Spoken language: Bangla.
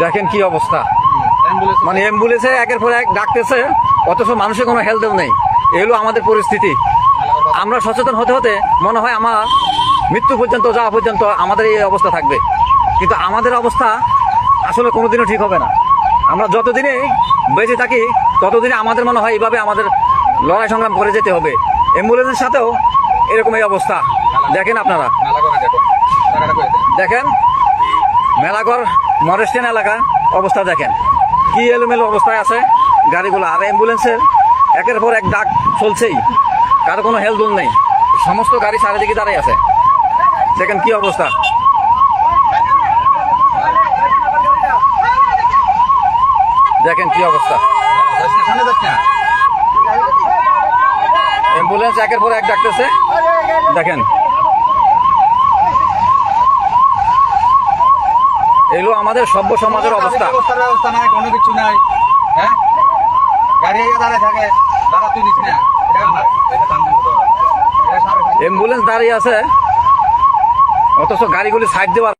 দেখেন কি অবস্থা। মানে অ্যাম্বুলেন্সে একের পর এক ডাকতেছে অথচ মানুষের কোনো হেলথ নেই। এগুলো আমাদের পরিস্থিতি। আমরা সচেতন হতে হতে মনে হয় আমার মৃত্যু পর্যন্ত যাওয়া পর্যন্ত আমাদের এই অবস্থা থাকবে। কিন্তু আমাদের অবস্থা আসলে কোনোদিনও ঠিক হবে না। আমরা যতদিনে বেঁচে থাকি ততদিনে আমাদের মনে হয় এইভাবে আমাদের লড়াই সংগ্রাম করে যেতে হবে। অ্যাম্বুলেন্সের সাথেও এরকম এই অবস্থা। দেখেন আপনারা। দেখেন মেলাঘর মরেস্টেন এলাকা অবস্থা দেখেন। কি এলোমেলো অবস্থায় আছে? গাড়িগুলো আর অ্যাম্বুলেন্সের একের পর এক ডাক চলছেই। কারও কোনো হেলদুল নেই। সমস্ত গাড়ি চারিদিকে দাঁড়িয়ে আছে। দেখেন কি অবস্থা। দেখেন কি অবস্থা। অ্যাম্বুলেন্স একের পর এক ডাকতেছে। দেখেন। এগুলো আমাদের সভ্য সমাজের অবস্থা। ব্যবস্থা নাই কোনো কিছু নাই হ্যাঁ? গাড়ি দাঁড়ায় থাকে দাঁড়া তুই নিস না অ্যাম্বুলেন্স দাঁড়িয়ে আছে অথচ গাড়িগুলি সাইড দেওয়া